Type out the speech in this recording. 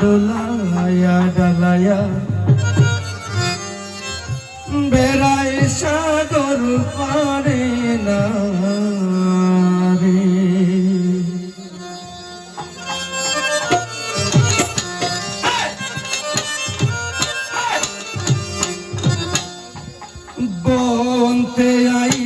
ডোলায়া ডালায়া বেড়াই সাগর পারে না বলতে আই